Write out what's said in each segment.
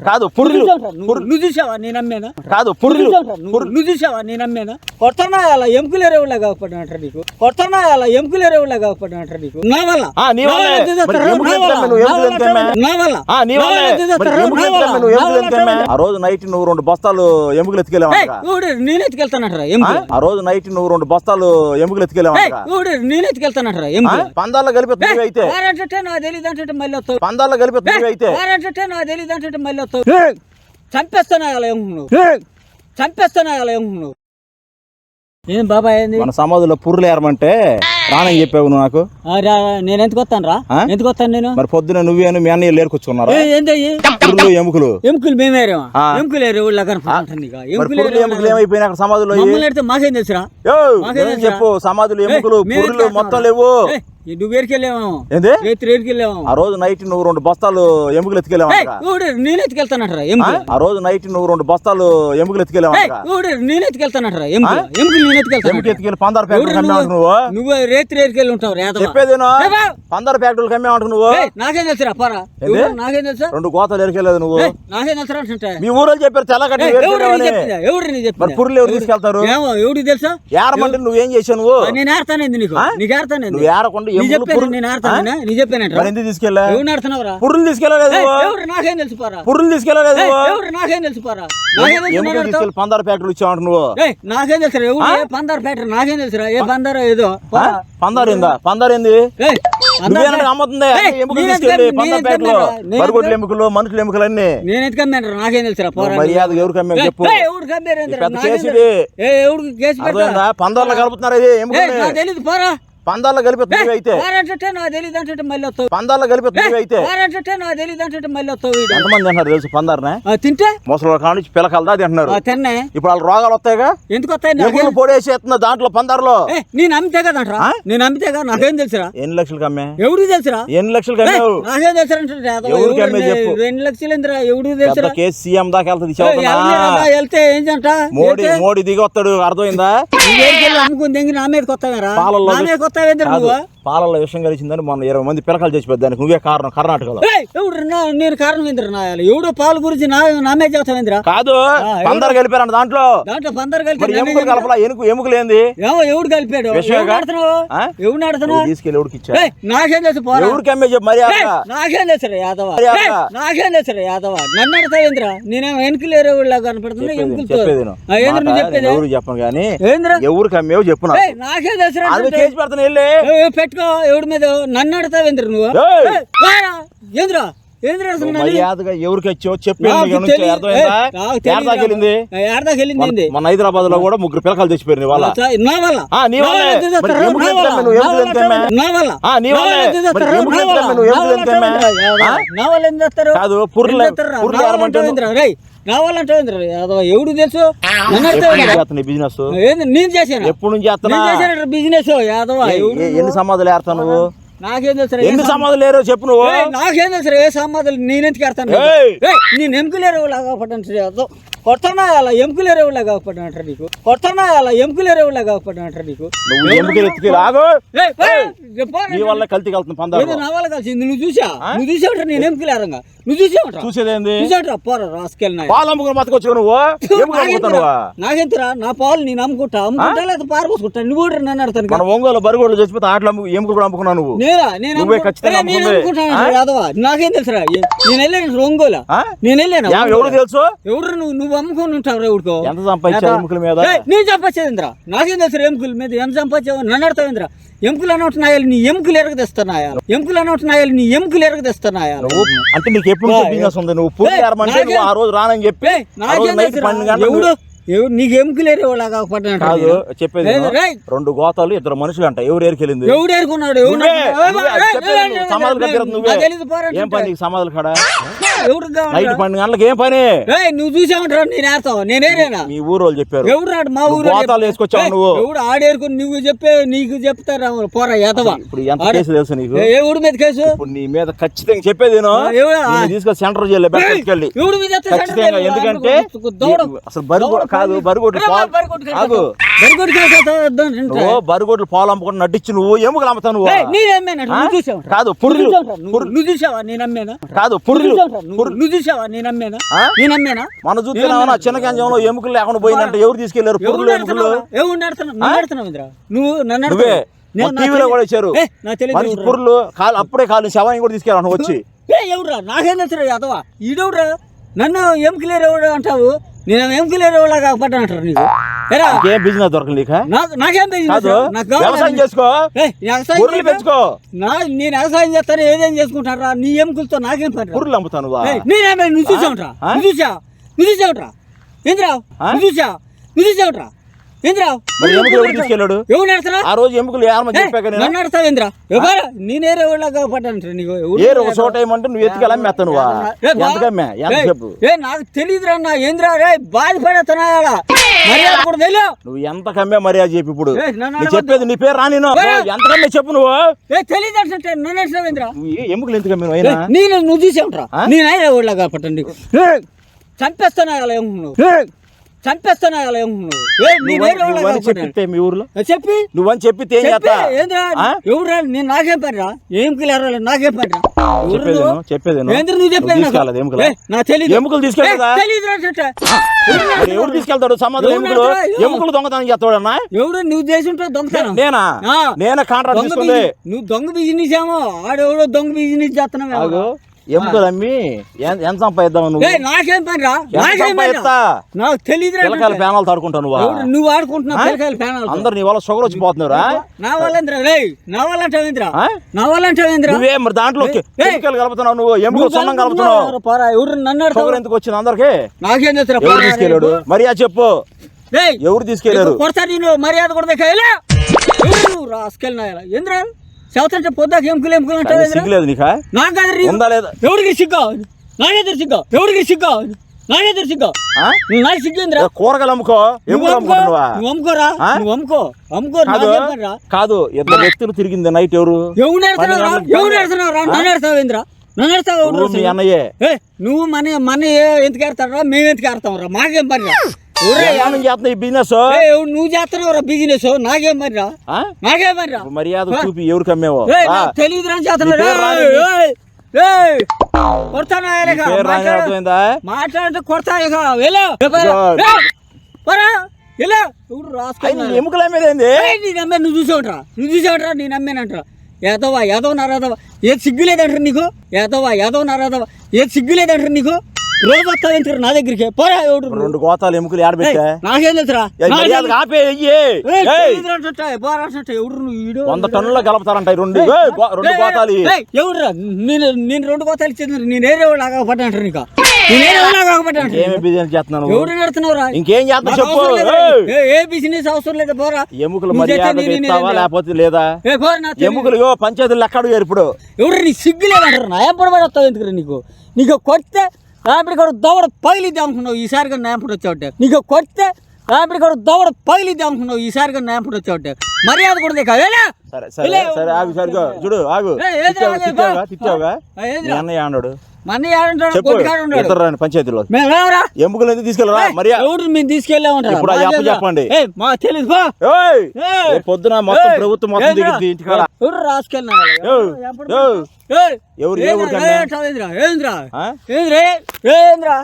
కాదు పుర్రెలు. నువ్వు చూసావా నేను అమ్మేనా కాదు పుర్రెలు. నువ్వు చూసావా నేను అమ్మేనా కొడతానా అలా ఎముకలు ఎరువులా కాకపోయినట్రా నీకు. కొడతానా అలా ఎముకలు ఎరువులా కాకపోయినట్రా నీకు నా వల్ల ఆ, రోజు నైట్ నువ్వు రెండు బస్తాలు ఎముకలు ఎత్తుకెళ్ళావు నేను ఎత్తుకెళ్తానట్రా ఎముకలు? ఆ రోజు నైట్ నువ్వు రెండు బస్తాలు ఎముకలు ఎత్తుకెళ్ళావు నేను ఎత్తుకెళ్తానట్రా ఎముకలు? పందాల్లో కలిపి అయితే. నాకు తెలియదు అంటే మళ్ళీ పందాల్లో కలిపి అయితే. నాకు తెలియదు అంటే మళ్ళీ అలా ఏం నువ్వు? అలా నువ్వు? బాబాయ్ ఏంది? మన సమాధిలో పుర్రెలు ఏరమంటే రానని చెప్పావు నువ్వు నాకు. ఆ, రా, నేను ఎందుకు వస్తాను రా? ఆ? ఎందుకు వస్తాను నేను? మరి పొద్దున నువ్వేను మీ అన్నయ్య లేరుకొచ్చుకున్నారా ఏ, ఏంది అయ్యి? పుర్రెలు ఎముకలు. ఎముకలు మేమేరేమా ఆ. ఎముకలు ఏరే ఊళ్ళో కనపడుతుంది ఇక. మరి ఎముకలు పుర్రెలు ఏరే ఎముకలు ఏమైపోయినాయి అక్కడ సమాధిలో మమ్మల్ని అడిగితే మాకేం తెలుసురా? మాకేం ఏం? చెప్పు? సమాధులు ఏయ్, ఎముకలు మేము పుర్రెలు మొత్తం? లేవు. ఏయ్, ఏంది? ఆ రోజు నైట్ నువ్వు రెండు బస్తాలు ఎముకలు ఎత్తుకెళ్ళావు ఏయ్, ఊడు, నేను ఎత్తుకెళ్తానట్రా ఎముకలు? ఆ? రోజు నైట్ నువ్వు రెండు బస్తాలు ఎముకలు ఎత్తుకెళ్ళావు ఏయ్, ఊడు, నేను ఎత్తుకెళ్తానట్రా ఎముకలు? ఎముకలు నేను ఎముక ఎత్తుకెళ్తాను ఎత్తుకెళ్ళి పందారు ఎవరు ఫ్యాక్టరీ నువ్వు? నువ్వు? ఉంటావు ఫ్యాక్టరీలు కమ్మావు నువ్వు? నాకేం తెలుసురా పోరా? నాకేం తెలుసా? రెండు గోతాలు నువ్వు? నాకేం తెలుసురా అంటుంటే. మీ ఊరు చెప్పారు తెల్లగడ్డ ఏయ్, ఎవరు నీ చెప్పిందా? ఎవరు చెప్పిందా? ఎవరు తీసుకెళ్తారు? ఏమో ఎవడికి తెలుసా? ఏరమంటే నువ్వేం చేసావు నువ్వు? నేను నీకు? నీకు ఆడతానేంది నువ్వు ఏరకుండా ఎందుకు తీసుకెళ్ళా? పుర్రులు తీసుకెళ్ళలేదు. ఎవరు? నాకేం తెలుసు పోరా? పుర్రులు తీసుకెళ్ళలేదు ఏయ్, నువ్వు. ఎవరు? నాకేం తెలుసు పోరా? నాకేం తెలుసు నేను ఎముకలు ఆడతావు? తీసుకెళ్ళి పందారు ఫ్యాక్టరీ ఇచ్చావు నువ్వు. ఏయ్, నాకేం తెలుసు ఎవరు? ఏ పందారు ఫ్యాక్టరీ? నాకేం తెలుసురా ఏ పందారో ఏదో. పందారు ఏందా? పందారు ఏంది? ఏయ్, ఎముకలు మనుషుల ఎముకలు అన్ని నేను ఎత్తుకమ్మాను నాకేం తెలుసురా పోరా మర్యాదగా ఎవరికి అమ్మే చెప్పు. ఎవరు తెలుసు? కలుపుతున్నారు ఇది? తెలీదు పోరా. పందాల్లో కలిపి అయితే పందాల్లో కలిపి అయితే. ఎంతమంది తెలుసు పందారనే? తింటే? ముసలి కానించి పిల్లకలదా తింటున్నారు తిన్నే. ఇప్పుడు వాళ్ళ రోగాలు వస్తాయిగా? ఎందుకు వస్తాయి పొడేసేస్తున్నా దాంట్లో పందారులో? నేను అమ్మితే కదంట్రా ఆ? నేను అమ్మితే కదా? నాకేం తెలుసురా? ఎన్ని లక్షలు కమ్మే ఎవడికి తెలుసురా? ఎన్ని లక్షలు కమ్మావు నాకేం తెలుసురా ఎవరికి అమ్మే చెప్పు. రెండు లక్షలు ఎందురా పెద్ద తెలుసురా? కేసు సీఎం దాకా వెళ్తుంది వెళ్తే ఏం జంట మోడీ మోడీ దిగి వస్తాడు. అర్థమైందా? అమ్ముకుని దింగి నా మీద నా మీద కొత్తవేంద్ర కాదు, నువ్వు పాలల్లో విషయం కలిసిందని మొన్న ఇరవై మంది పిల్లకాయలు చచ్చిపోద్ది దానికి నువ్వే కారణం కర్ణాటకలో. ఎవడు నా నేను కారణం ఏంద్ర నా ఎవడో పాలు గురించి నా నా మీద చెప్తావేంద్ర కాదు ఎవరు? పందరు కలిపారంట దాంట్లో. దాంట్లో పందరు కలిపి ఎముకలు? కలపలా? ఎనుకు ఎముకలు ఏంది? ఎవడు కలిపాడు? ఎవడు? ఆడుతున్నావు? ఎవడు ఆడుతున్నావు? తీసుకెళ్ళి ఎవరికి ఇచ్చా నాకేం తెలుసు పోరా? ఎవరికి అమ్మే చెప్పు మరి నాకేం తెలుసు యాదవ? నాకేం తెలుసు యాదవ? నన్ను అడతావేంద్ర నేనేం వెనుకలేరే ఊళ్ళ కనపడుతున్నా ఎముకలతో. చెప్పేది ఏంద్ర ఎవరికి చెప్పను కానీ ఏంద్ర? ఎవరికి అమ్మేవో చెప్పు నాకు. ఏయ్, నాకేం పెట్టుకో ఎవడి మీద నన్ను అడతావేంద్ర నువ్వు? ఏంద్ర? మర్యాదగా ఎవరికి వచ్చావో చెప్పి. నాకు నీకు నుంచి తెలీదు. అర్థమైందా? ఏయ్, నాకు తెలీదు. ఏడదాకా వెళ్ళింది? ఏడదాకా వెళ్ళింది ఏంది? మన హైదరాబాద్లో కూడా ముగ్గురు పిల్లకాయలు చచ్చిపోయింది వాళ్ళ కాదు ఎవడు తెలుసు? బిజినెస్? ఏంది నేను చేశాను? ఎప్పుడు నుంచి బిజినెస్? ఎన్ని సమాధులు ఏరుతావు నువ్వు నాకేం తెలుసు ఎన్ని సమాధులు లేరు చెప్పు నువ్వు. నాకేం తెలుసు ఏ సమాధులు నేనెందుకు ఎడతాను! నేను ఎముకలేరు లాగా పడ్డాను కొడతానా అలా లాగా పడ్డానంటారు నీకు? కొడతానా అలా ఎముకలేరు లాగా పడ్డానంటారు నీకు? నువ్వు ఎముకలు చెప్పరా? నీ వల్ల కల్తీ కలుతుంది ఏదో నా వల్ల కలిసింది. నువ్వు చూసా? నువ్వు చూసావుంటారా? నేను ఎముకలేరంగా నువ్వు చూసావుంటా చూసేదేంది? చూసావుంటా పోరా రాసుకెళ్ళినా పాలు అమ్ముకుని బతకొచ్చు నువ్వు. ఎముకలు అమ్ముకుతానువా నాకెంతరా నా పాలు నేను అమ్ముకుంటా. అమ్ముకుంటా లేదా పారపోసుకుంటా నువ్వు కూడా నన్ను అడతాను మన ఒంగోలు బరిగోళ్ళు చచ్చిపోతే ఆటలు అమ్ము ఎముకలు కూడా అమ్ముకున్నావు నువ్వు. నేనా? నేను నువ్వే ఖచ్చితంగా. అమ్ముకుంటాను యాదవ? నాకేం తెలుసురా? నేను వెళ్ళాను ఒంగోలు? నేను వెళ్ళాను ఎవరు తెలుసు? ఎవరు నువ్వు నువ్వు అమ్ముకొని ఉంటావు ఎవడుకో ఎంత సంపాదించావు ఎముకల మీద? నేను సంపాదించేంద్ర నాకేం తెలుసు ఎముకల మీద ఎంత సంపాదించావు? నన్ను అడతావేంద్ర ఎముకలు అనవుతున్నాయాలి నీ ఎముకలు ఎరగ తెస్తున్నాయా ఎముకలు అనవుతున్నాయాలి నీ ఎముకలు ఎరగ తెస్తున్నాయా నువ్వు అంటే నీకు ఎప్పుడు బిజినెస్ ఉంది? నువ్వు పూర్తి ఆ రోజు రానని చెప్పి ఎవడు? నీకు కాదు చెప్పేది. రెండు గోతాలు ఇద్దరు మనుషులు అంట. ఎవరు ఏరికెళ్ళింది? ఎవడు ఏరుకున్నాడు? ఏం పని సమాధులు కాడ? నైట్ పన్నెండు గంటలకు ఏం పని? నువ్వు నేను నేనేరేనా మీ ఊరు వాళ్ళు చెప్పారు. ఎవడు రాడు? మా ఊరు గోతాలు వేసుకొచ్చావు నువ్వు. ఎవడు ఆడేరుకుని నువ్వు చెప్పే నీకు చెప్తారా? పోరా ఇప్పుడు ఎంత కేసు తెలుసు నీకు? ఏ ఊడి మీద కేసు? ఇప్పుడు నీ మీద ఖచ్చితంగా చెప్పేది ఎవరు? తీసుకొని సెంటర్ ఎత్తే ఖచ్చితంగా ఎందుకంటే అసలు దౌడ కాదు పాలు. బరిగొడ్డు కాదు. ఓ బరుగోడ్లు పాలు అమ్ముకుంటూ నటించి నువ్వు ఎముకలు అమ్ముతావు నువ్వు? కాదు, పుర్రెలు. నువ్వు చూసావా? నువ్వు- నువ్వు చూసావా? నేను అమ్మానా కాదు నువ్వు పుర్రెలు. చూసావా? నువ్వు- నువ్వు చూసావా? నేను అమ్మానా ఆ? నేను అమ్మానా మన చూస్తున్నావా చిన్న గంజంలో ఎముకలు లేకుండా పోయిందంటే ఎవరు తీసుకెళ్ళారు? పుర్రెలు ఎముకలు? ఎవరు నువ్వు నన్ను టీవీలో కూడా ఇచ్చారు? పుర్రెలు కాలు అప్పుడే కాలు శవాన్ని కూడా తీసుకెళ్ళాను వచ్చి. ఏ ఎవరురా నాకేం తెలుసురా యాదవా ఈడెవరురా నన్ను ఎంకిలేరు ఎవడు అంటావు? నేను ఎంకిలేరు నీకు? ఇంకేం బిజినెస్ దొరకలేక నాకు నాకేం బిజినెస్ నాకు. వ్యవసాయం చేసుకో. వ్యవసాయం. పెంచుకో. నా నేను వ్యవసాయం చేస్తాను ఏదేం చేసుకుంటారా నీ ఎముకలతో నాకేం పని అమ్ముతాను వా. ఏయ్, నేనేమే నువ్వు చూసావుట్రా? నువ్వు చూసా నువ్వు చూసావుట్రా? ఏంద్రా? నువ్వు చూసా నువ్వు చూసావుట్రా? ఏంద్రా మరి ఎముకలు ఎవరు తీసుకెళ్ళాడు? ఎవరు నడుతున్నా ఆ రోజు ఎముకలు ఏమని చెప్పాక నేను? నన్ను నడుస్తావు ఏంద్రా ఎవరు నేనేరే వాళ్ళగా పడ్డాను నీకు? ఎవరు ఏ ఒక చోట ఏమంటే నువ్వు ఎత్తుకెళ్ళి నువ్వా ఎంతకమ్మా ఎంత చెప్పు? ఏ నాకు తెలియదురా నా ఏంద్రా? రే బాధపడేస్తున్నా మర్యాద కూడా తెలియదు నువ్వు ఎంత కమ్మే మర్యాద చెప్పి ఇప్పుడు? నన్ను. చెప్పేది నీ పేరు ఏయ్. ఎంత కమ్మే చెప్పు నువ్వు? ఏ తెలియదు అంటే నన్ను నువ్వు ఎముకలు ఎంత కమ్మే అయినా? నేను నువ్వు చూసావుట్రా? ఆ? నేను అయినా వాళ్ళగా పట్టండి చంపేస్తానా మీ ఊర్లో? చెప్పి. నువ్వని చెప్పి? ఎవరు నేను నాకేం పనిరా? ఏం కిలరా నాకేం పనిరా? చెప్పేది నువ్వు? చెప్పేది చెప్పేది? తీసుకెళ్ళదు ఎముకలు. తెలియదు ఎవరు తీసుకెళ్తాడు? సమాధానం ఎముకలు? ఎముకలు దొంగతనం చేస్తాడన్నా? ఎవడు నువ్వు చేసుంటావు దొంగతనం. నేనా. నేనే కాంట్రాక్ట్ దొంగ తీసుకుంది బిజినెస్ నువ్వు దొంగ బిజినెస్ ఏమో? ఆడెవడో దొంగ బిజినెస్ చేస్తున్నావు ఎముకలు అమ్మి ఎంత సంపాదిద్దాం నువ్వు? నాకేం పనిరా ఎంత నాకేం తెలియదురా పిల్లకాయల ప్యానాలు తాడుకుంటావు నువ్వా? నువ్వు ఆడుకుంటున్నావు? పిల్లకాయల ప్యానల్ అందరు నీ వల్ల షుగర్ వచ్చిపోతున్నారా నా వాళ్ళంద్రా రే నా వాళ్ళంటావేంద్రా? నా వాళ్ళంటావేంద్రా నువ్వే మరి దాంట్లో. కెమికల్ కలుపుతున్నావు నువ్వు? ఎముకలు సున్నం కలుపుతున్నావు? పోరా. ఎవరు నన్ను షుగర్ ఎందుకు వచ్చింది అందరికి? నాకేం తెలుసురా ఎవరు తీసుకెళ్ళాడు? మరి ఆ చెప్పు. ఎవరు తీసుకెళ్ళారు కొడతా నేను మర్యాద కూడా రాసుకెళ్ళినా ఎందురా చదువుతుంటే పొద్దాక ఎముకలు ఎముకలు అంటావు ఏందిరా? సిగ్గులేదు నీకా? నాకు కాదు ఉందా లేదా? ఎవరికి సిగ్గా? నాకేద్దరు సిగ్గా? ఎవరికి సిగ్గా? నాకేద్దరు సిగ్గా? నాకు సిగ్గిందిరా కూరగాయలు అమ్ముకో? నువ్వు అమ్ముకోరా? నువ్వు అమ్ముకో. అమ్ముకో కాదు ఇద్దరు వ్యక్తులు తిరిగింది నైట్ ఎవరు? ఎవరు పని ఎవరు నువ్వు అన్నయ్యే. నువ్వు మన మన ఎందుకు ఆడతారా మేము ఎందుకు ఆడతాం రా. మాకేం పని చేస్తున్నా ఈ బిజినెస్ నువ్వు చేస్తున్నావు రా బిజినెస్ నాకేం పని రా. నాకేం పని రా. మర్యాద చూపి ఎవరు కమ్మేవో? తెలియదు రా చేస్తున్నాడు నీ పేరు రాని- ఏయ్, ఏయ్, కొడతానా ఆయనక? పేరు రాని మాట్లాడు. అర్థమైందా? మాట్లాడితే కొడతా ఇక. వెళ్ళు. రాసుకున్నాడు ఎముకలు నమ్మే నువ్వు చూసావుట్రా నువ్వు చూసావుట్రా నీ నమ్మేనంటరా యాదవ యాదవ నారాదవ ఏది సిగ్గులేదంటారు నీకు? యాదవ యాదవ నారాదవ ఏది సిగ్గులేదంటారు నీకు? రోజు వస్తావు ఎందుకు నా దగ్గరికి? పోరా? రెండు గోతాలు ఎముకలు నాకేం తెలుసురా? వంద టన్నుల కలుపుతారంట ఈ రెండు. రెండు గోతాలు. ఎవడురా నేను నేను రెండు గోతాలు ఇచ్చింది నేను ఏరే వాళ్ళు ఆగపడ్డాంటారు నీకు? నడుతున్నావురా ఇంకేం చేస్తావు నాకు చెప్పు. ఏ- ఏ బిజినెస్ అవసరం లేదు? పోరా. ఎముకలు చేస్తే లేకపోతే లేదా. ఎముకలు పంచాయతీలు ఎక్కడ ఇప్పుడు. ఎవరు నీ సిగ్గు లేదంటారు నా? ఎంపడి పడి వస్తావు ఎందుకు నీకు? నీకు కొడితే రాపిడి కూడా దవడ పగిలిద్దాం అనుకున్నావు ఈసారిగా నాంపడి వచ్చావుంటే. నీకు కొడితే రాపిడి కూడా దవడ పగిలిద్దాం అనుకున్నావు ఈసారిగా నాంపడి వచ్చావుంటే. మర్యాద కూడా నీకు వెళ్ళా. సరే సరే ఆగు సరిగా చూడు ఆగు. తిట్టావుగా? తిట్టావుగా? అన్నయ్య అన్నాడు. మన పంచాయతీలో. ఎముకలు ఎందుకు తీసుకెళ్ళరా? మరి ఎవరు మేము తీసుకెళ్ళామంటారు ఇప్పుడు ఆ అప్ప చెప్పండి. మా తెలియదు పొద్దున మొత్తం. ప్రభుత్వం మొత్తం ఇంటికాడ. ఎవరు రాసుకెళ్ళినా. ఎవరు ఏ? ఏంద్రా? ఏంద్రా?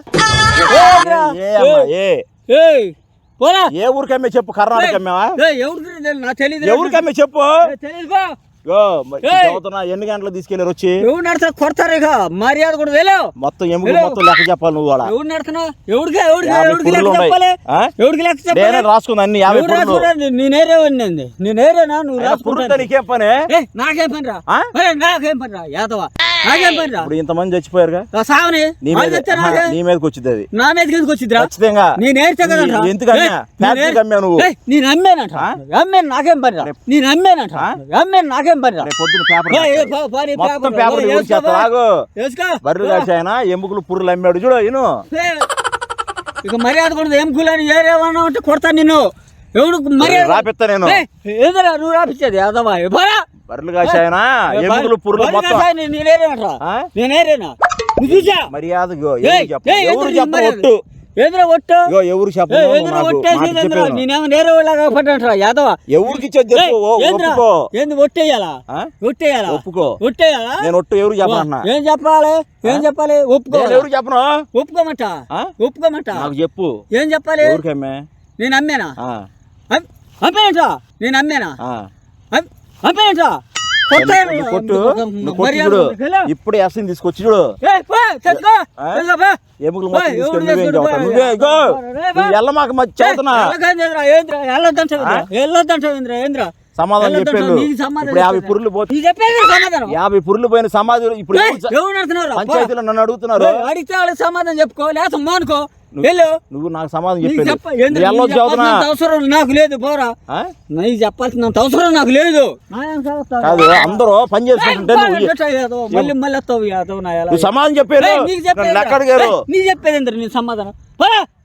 ఏంద్రే? ఊరికమ్మే చెప్పు కర్ణాటక ఎవరికమ్మే చెప్పు? ఎన్ని గంటలు తీసుకెళ్ళారు వచ్చి? ఎవరు నడతా కొడతారు ఇక మర్యాద కూడా వెళ్ళు మొత్తం ఎముకలు. మొత్తం లెక్క చెప్పాలి నువ్వు కూడా ఎవరు నడుతున్నావు? ఎవరికి ఎవరికి ఎవరికి లెక్క. చెప్పాలి? ఎవరికి లెక్క నేనే చెప్పాలి రాసుకుంది అన్ని యాభై పురులు రాసుకురా? నేనేరే ఉన్నది. నేనేరేనా నువ్వు రాసుకుంటా నీకేం పని? నాకేం పని రా నాకేం పని రా యాదవ? ఇప్పుడు ఇంతమంది చచ్చిపోయారుగా? ఆ సావని నీ మీదకి వచ్చింది అది నా మీదకి ఎందుకు వచ్చిందిరా ఖచ్చితంగా. నేను ఏడ్చా కదా ఎందుకు అమ్మా? నువ్వు. నేను అమ్మానంట ఆ? అమ్మాను నాకేం పని రా నేను అమ్మానంట ఆ? అమ్మాను నాకేం పని రా రేపు పొద్దున పేపర్ మొత్తం పేపర్. బర్రెలు కాసి ఆయన ఎముకలు పుర్రులు అమ్మాడు చూడు ఏ, ఇక మర్యాద కూడా ఏం కూలని ఏరేమన్నా ఉంటే కొడతాను నిన్ను. ఎవడు మర్యాద రాపిస్తా నేను. ఏ, ఏదిరా నువ్వు రాపించేది పోరా. బర్రెలు కాసి ఆయన ఎముకలు పుర్రులు మొత్తం? నేనేరేనా? చూసా? మర్యాద ఎవరు చెప్ప ఏయ్, ఎవరు? ఒట్టు. నేనేమో నేరే వాళ్ళగా పడ్డంటారా యాదవ? ఎవరికి ఏంది ఒట్టేయాలా? ఒట్టేయాలా? ఒప్పుకో. ఒట్టేయాలా? నేను ఒట్టు ఎవరు చెప్పనన్నా ఏం చెప్పాలి? ఏం చెప్పాలి? ఒప్పుకో. ఎవరు చెప్పను? ఒప్పుకోమంట? ఒప్పుకోమంట? నాకు చెప్పు. ఏం చెప్పాలి? ఎవరికమ్మే? నేను అమ్మేనా? అమ్మేనంట నేను అమ్మేనా? కొట్టు. కొట్టు చూడు. ఇప్పుడే ఎస్సీని తీసుకొచ్చి చూడు. ఎముకలు మొత్తం తీసుకొని నువ్వేం? నువ్వే మధ్య ఏంద్రా, ఏంద్రా, ఏంద్రా? సమాధానం చెప్పేళ్ళు. ఇప్పుడు యాభై. పురులు పోతే యాభై పురులు పోయిన సమాధులు ఇప్పుడు. పంచాయతీలో నన్ను అడుగుతున్నారు. అడిగితే సమాధానం చెప్పుకో లేకపోతే మానుకో. వెళ్ళు నువ్వు నాకు సమాధానం చెప్ప అవసరం నాకు లేదు పోరా? నీకు చెప్పాల్సినంత అవసరం నాకు లేదు. కాదు అందరూ పని చేసుకుంటుంటే? మళ్ళీ మళ్ళీ వస్తావు యాదవ్ నా ఎలా? నువ్వు సమాధానం చెప్పారు నీకు చెప్పేది నీ సమాధానం.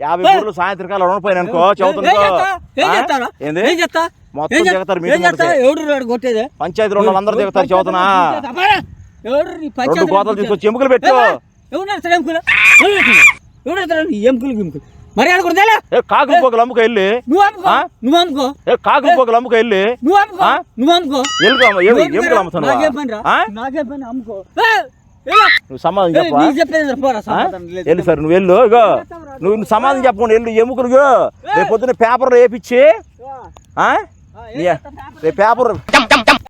యాభై సాయంత్రకాలం అనుకో? మొత్తం? దిగుతారు. ఎవడు కొట్టేది? పంచాయతీ రెండు అందరూ దిగుతారు నీ కోతలు తీసుకొచ్చి ఎముకలు పెట్టు ఏయ్, ఎవడు నడుస్తాడు ఎముకలు? గిముకలు మర్యాద కూడా కాకులు పోకలు అమ్ముకో వెళ్ళి నువ్వు అమ్ముకో? నువ్వు అమ్ముకో కాకులు పోకలు అమ్ముకో వెళ్ళి నువ్వు అమ్ముకో? నువ్వు అమ్ముకో ఎముకలు అమ్ముకోరా? నాకే పని రా. నాకే పని అమ్ముకో నువ్వు సమాధానం చెప్పా. వెళ్ళి సార్ నువ్వు వెళ్ళు ఇగో నువ్వు సమాధానం చెప్పకుండా వెళ్ళు ఎముకలు. రేపు పొద్దున్న పేపర్లో వేపించి? రేపు పేపర్